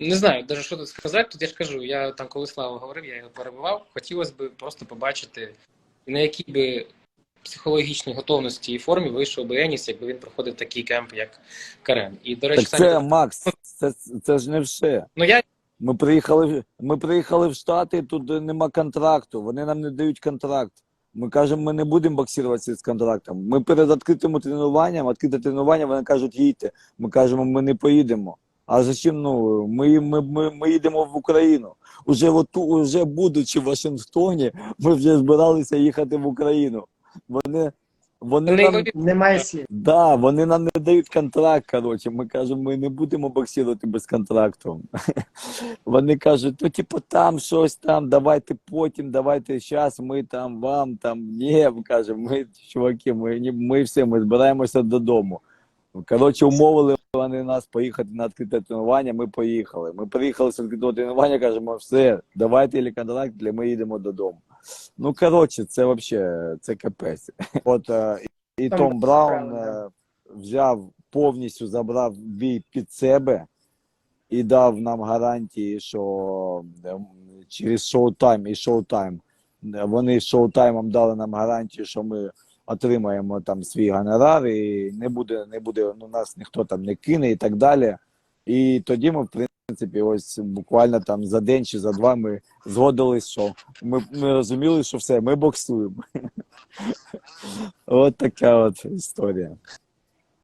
Не знаю, навіть що тут сказати. Тут я ж кажу, я там, коли Слава говорив, я його перебував. Хотілося б просто побачити, на якій би психологічній готовності і формі вийшов би Еніс, якби він проходив такий кемп, як Карен. І, до речі, Так це Макс, це, це ж не все. ну я Ми приїхали, ми приїхали в Штати, тут нема контракту, вони нам не дають контракт. Ми кажемо, ми не будемо боксуватися з контрактом. Ми перед відкритим тренуванням, відкрите тренування, вони кажуть, їдьте. Ми кажемо, ми не поїдемо. А зачем? Ну, ми, ми, ми, ми їдемо в Україну. Уже, оту, уже будучи в Вашингтоні, ми вже збиралися їхати в Україну. Вони, вони не нам, Немає да, вони нам не дають контракт. Коротше, ми кажемо, ми не будемо боксувати без контракту. Вони кажуть, ну типу там щось там, давайте потім, давайте зараз, ми там вам там. Ні, ми кажемо, ми чуваки, ми, ми все, ми збираємося додому. Коротше, умовили вони нас поїхати на відкрите тренування, ми поїхали. Ми приїхали з відкритого тренування, кажемо, все, давайте контракт, ми їдемо додому. Ну, коротше, це взагалі, це капець. От е, і Том Браун е, взяв повністю забрав бій під себе і дав нам гарантії, що е, через шоу-тайм і шоу-тайм. Вони шоу-таймом дали нам гарантію, що ми отримаємо там свій гонорар, і не буде, не буде, ну, нас ніхто там не кине і так далі. І тоді ми, в принципі, ось буквально там за день чи за два ми згодились, що ми, ми розуміли, що все, ми боксуємо. От така от історія.